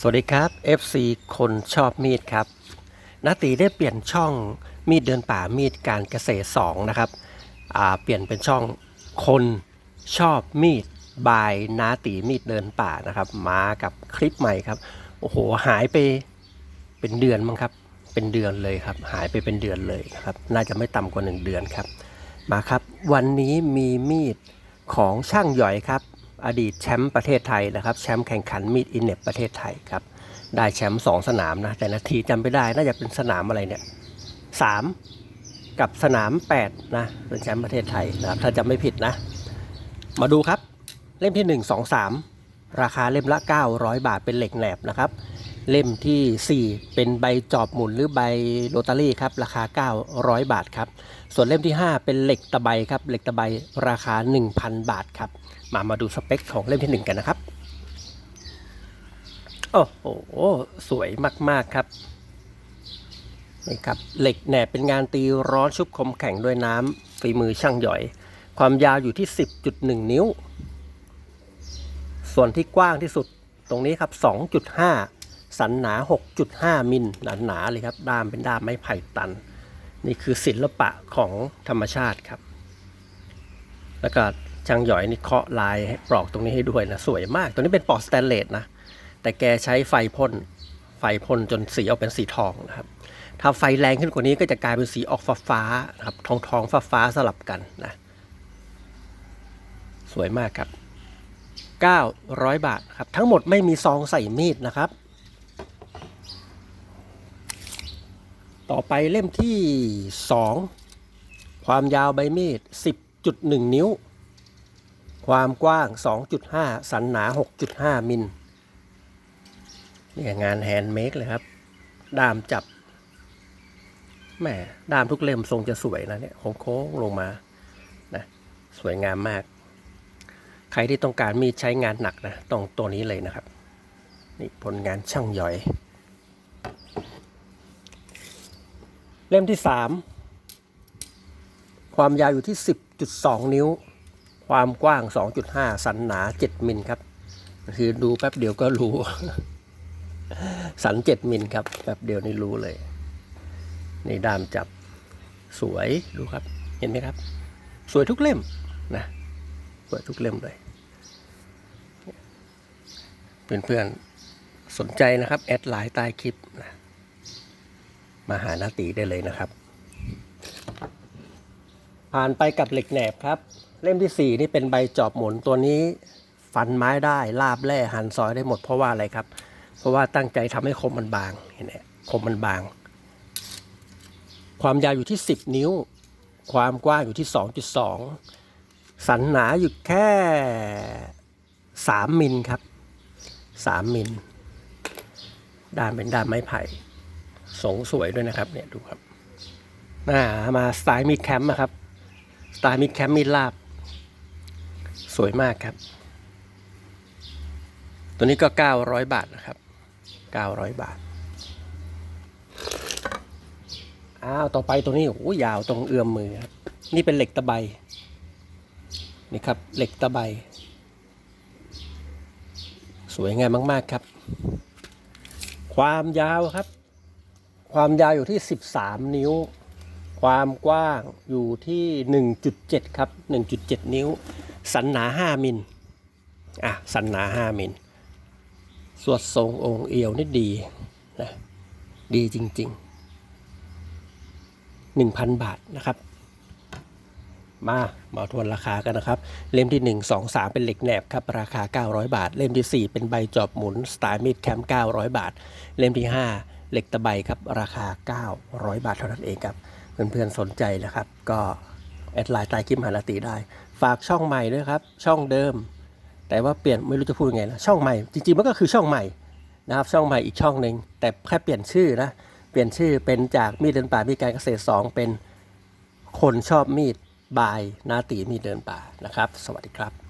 สวัสดีครับ FC คนชอบมีดครับนาตีได้เปลี่ยนช่องมีดเดินป่ามีดการเกษตร2นะครับเปลี่ยนเป็นช่องคนชอบมีดบายนาตีมีดเดินป่านะครับ มากับคลิปใหม่ครับโอ้โหหายไปเป็นเดือนมั้งครับ เป็นเดือนเลยครับ หายไปเป็นเดือนเลยนะครับ น่าจะไม่ต่ำกว่า 1 เดือนครับ มาครับ วันนี้มีมีดของช่างหย่อยครับ อดีตแชมป์ประเทศไทยนะครับแชมป์แข่งขันมีดอินเน็ประเทศไทยครับได้แชมป์สองสนามนะแต่นาทีจำไม่ได้น่าจะเป็นสนามอะไรเนี่ยสามกับสนาม8นะเป็นแชมป์ประเทศไทยนะครับถ้าจำไม่ผิดนะ มาดูครับเล่มที่ 1 2 3 ราคาเล่มละ 900 บาทเป็นเหล็กแหนบนะครับ เล่มทีสี่ 4 เป็นใบจอบหมุนหรือใบโรตารี่ครับราคา 900 บาทครับส่วนเล่มที่ 5 เป็นเหล็กตะไบครับเหล็กตะไบราคา 1,000 บาทครับมามาดูสเปคของเล่มที่ 1 กันนะครับโอ้โหสวยมาก ๆ ครับนี่ครับเหล็กแหนบเป็นงานตีร้อนชุบคมแข็งด้วยน้ำฝีมือช่างหย่อย ความยาวอยู่ที่ 10.1 นิ้ว ส่วนที่กว้างที่สุดตรงนี้ครับ 2.5 สันหนา 6.5 มิลหนาหนาเลยครับ ด้ามเป็นด้ามไม้ไผ่ตัน นี่คือศิลปะของธรรมชาติครับ แล้วก็ช่างหยอยนี่เคาะลายปลอกตรงนี้ให้ด้วยนะ สวยมาก ตัวนี้เป็นปลอกสแตนเลสนะ แต่แกใช้ไฟพ่น ไฟพ่นจนสีออกเป็นสีทองนะครับ ถ้าไฟแรงขึ้นกว่านี้ก็จะกลายเป็นสีออกฟ้าฟ้าครับ ทองทองฟ้าฟ้าสลับกันนะ สวยมากครับ900 บาทครับ ทั้งหมดไม่มีซองใส่มีดนะครับ ต่อไปเล่มที่ 2 ความยาวใบมีด 10.1 นิ้ว ความกว้าง 2.5 สันหนา 6.5 มิลนี่งานแฮนด์เมดเลยครับ ด้ามจับแหมด้ามทุกเล่มทรงจะสวยนะเนี่ยโค้งลงมานะสวยงามมาก ใครที่ต้องการมีดใช้งานหนักนะต้องตัวนี้เลยนะครับ นี่ผลงานช่างย่อย เล่มที่3ความยาวอยู่ที่ 10.2 นิ้ว ความกว้าง 2.5 สันหนา 7 มิลครับ คือดูแป๊บเดียวก็รู้ สัน 7 มิลครับ แป๊บเดียวนี่รู้เลย นี่ด้ามจับสวยดูครับ เห็นไหมครับ สวยทุกเล่มนะสวยทุกเล่มเลยเพื่อนๆสนใจนะครับ แอดไลน์ใต้คลิปนะ มาหานาตีได้เลยนะครับ ผ่านไปกับเหล็กแหนบครับ เล่มที่ 4 นี่เป็นใบจอบหมุนตัวนี้ ฟันไม้ได้ลาบแร่หั่นซอยได้หมดเพราะว่าอะไรครับ เพราะว่าตั้งใจทำให้คมมันบางเห็นไหมคมมันบาง ความยาวอยู่ที่ 10 นิ้ว ความกว้างอยู่ที่ 2.2 สันหนาอยู่แค่ 3 มิลครับ 3 มิลด้านเป็นด้านไม้ไผ่ สงสวยด้วยนะครับเนี่ยดูครับมามาสไตล์มีดแคมป์นะครับ สไตล์มีดแคมป์มีดลาบ สวยมากครับ ตัวนี้ก็ 900 บาทนะครับ 900 บาท อ้าว ต่อไปตัวนี้โอ้ยาวตรงเอื้อมมือครับ นี่เป็นเหล็กตะไบ นี่ครับ เหล็กตะไบ สวยงามมาก ๆ ครับ ความยาวครับ ความยาวอยู่ที่ 13 นิ้ว ความกว้างอยู่ที่ 1.7 ครับ 1.7 นิ้ว สันหนา 5 มิล อะ สันหนา 5 มิล สวดทรงองค์เอวนี่ดีนะดีจริง ๆ 1,000 บาทนะครับ มามาทวนราคากันนะครับ เล่มที่ 1 2 3 เป็นเหล็กแหนบครับ ราคา 900 บาท เล่มที่ 4 เป็นใบจอบหมุนสไตล์มีดแคมป์900 บาท เล่มที่ 5 เหล็กตะไบครับราคา 900 บาทเท่านั้นเองครับ เพื่อนๆสนใจนะครับ ก็แอดไลน์ใต้คลิปหานาตีได้ ฝากช่องใหม่ด้วยครับ ช่องเดิม แต่ว่าเปลี่ยนไม่รู้จะพูดยังไงนะช่องใหม่จริงๆมันก็คือช่องใหม่นะครับช่องใหม่อีกช่องหนึ่งแต่แค่เปลี่ยนชื่อนะเปลี่ยนชื่อเป็นจากมีดเดินป่ามีการเกษตร 2 เป็นคนชอบมีดบายนาตีมีดเดินป่านะครับ สวัสดีครับ